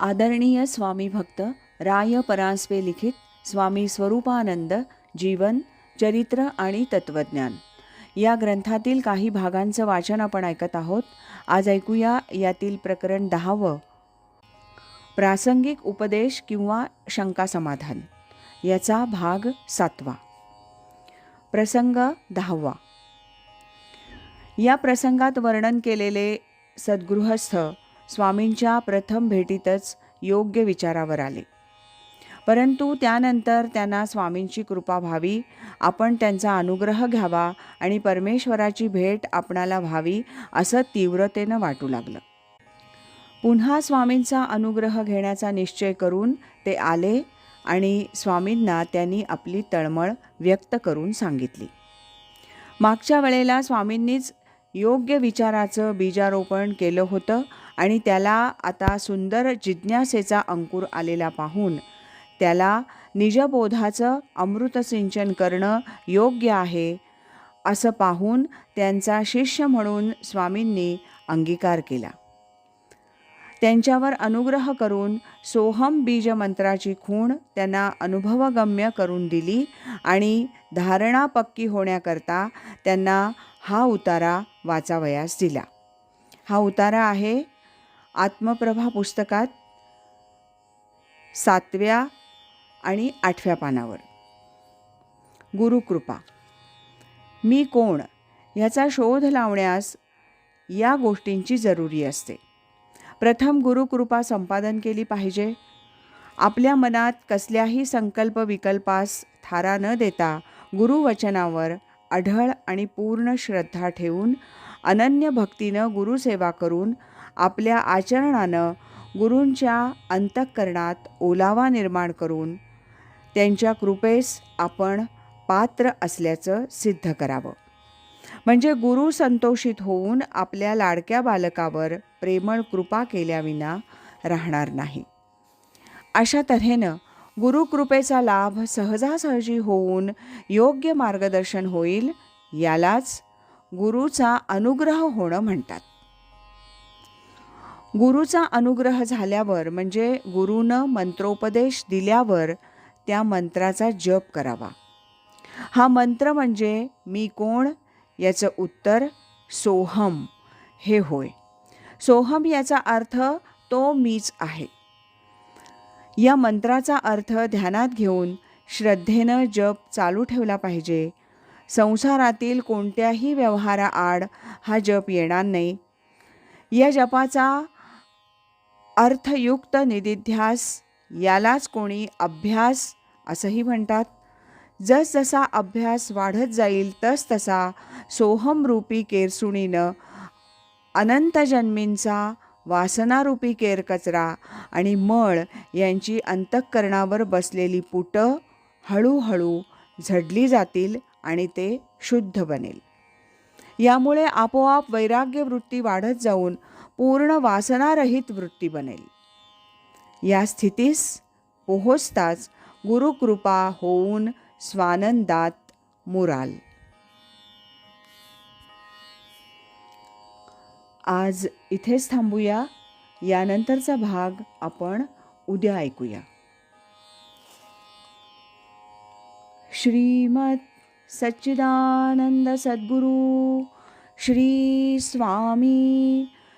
आदरणीय स्वामी भक्त राय परांजपे लिखित स्वामी स्वरूपानंद जीवन चरित्र आणि तत्वज्ञान. या ग्रंथातील काही भागांचं वाचन आपण ऐकत आहोत. आज ऐकूया यातील प्रकरण दहावं. प्रासंगिक उपदेश किंवा शंका समाधान. याचा भाग सातवा. प्रसंग दहावा. या प्रसंगात वर्णन केलेले सद्गृहस्थ स्वामींच्या प्रथम भेटीतच योग्य विचारावर आले. परंतु त्यानंतर त्यांना स्वामींची कृपा व्हावी आपण त्यांचा अनुग्रह घ्यावा आणि परमेश्वराची भेट आपणाला व्हावी असं तीव्रतेनं वाटू लागलं. पुन्हा स्वामींचा अनुग्रह घेण्याचा निश्चय करून ते आले आणि स्वामींना त्यांनी आपली तळमळ व्यक्त करून सांगितली. मागच्या वेळेला स्वामींनीच योग्य विचाराचं बीजारोपण केलं होतं आणि त्याला आता सुंदर जिज्ञासेचा अंकुर आलेला पाहून त्याला निजबोधाचं अमृतसिंचन करणं योग्य आहे असं पाहून त्यांचा शिष्य म्हणून स्वामींनी अंगीकार केला. त्यांच्यावर अनुग्रह करून सोहम बीज मंत्राची खूण त्यांना अनुभवगम्य करून दिली आणि धारणा पक्की होण्याकरता त्यांना हा उतारा वाचावयास दिला. हा उतारा आहे आत्मप्रभा पुस्तकात सातव्या आणि आठव्या पानावर. गुरुकृपा मी कोण ह्याचा शोध लावण्यास या गोष्टींची जरुरी असते. प्रथम गुरुकृपा संपादन केली पाहिजे. आपल्या मनात कसल्याही संकल्प विकल्पास थारा न देता गुरुवचनावर अढळ आणि पूर्ण श्रद्धा ठेवून अनन्य भक्तीनं गुरुसेवा करून आपल्या आचरणानं गुरूंच्या अंतःकरणात ओलावा निर्माण करून त्यांच्या कृपेस आपण पात्र असल्याचं सिद्ध करावं. म्हणजे गुरु संतोषित होऊन आपल्या लाडक्या बालकावर प्रेमळ कृपा केल्याविना राहणार नाही. अशा तऱ्हेनं गुरुकृपेचा लाभ सहजासहजी होऊन योग्य मार्गदर्शन होईल यालाच गुरुचा अनुग्रह होणं म्हणतात. गुरुचा अनुग्रह झाल्यावर म्हणजे गुरुनं मंत्रोपदेश दिल्यावर त्या मंत्राचा जप करावा. हा मंत्र म्हणजे मी कोण? याचं उत्तर सोहम. हे होय. सोहम याचा अर्थ तो मीच आहे. या मंत्राचा अर्थ ध्यानात घेऊन श्रद्धेनं जप चालू ठेवला पाहिजे. संसारातील कोणत्याही व्यवहाराआड हा जप येणार नाही. या जपाचा अर्थयुक्त निदिध्यास यालाच कोणी अभ्यास असंही म्हणतात. जसजसा अभ्यास वाढत जाईल तसतसा सोहमरूपी केरसुणीनं अनंतजन्मींचा वासनारूपी केरकचरा आणि मळ यांची अंतःकरणावर बसलेली पुटं हळूहळू झडली जातील आणि ते शुद्ध बनेल. यामुळे आपोआप वैराग्य वृत्ती वाढत जाऊन पूर्ण वासनारहित वृत्ती बनेल. या स्थितीस पोहोचताच गुरुकृपा होऊन स्वानंदात मुराल. आज इथेच थांबूया. यानंतरचा भाग आपण उद्या ऐकूया. श्रीमद सच्चिदानंद सद्गुरु श्री स्वामी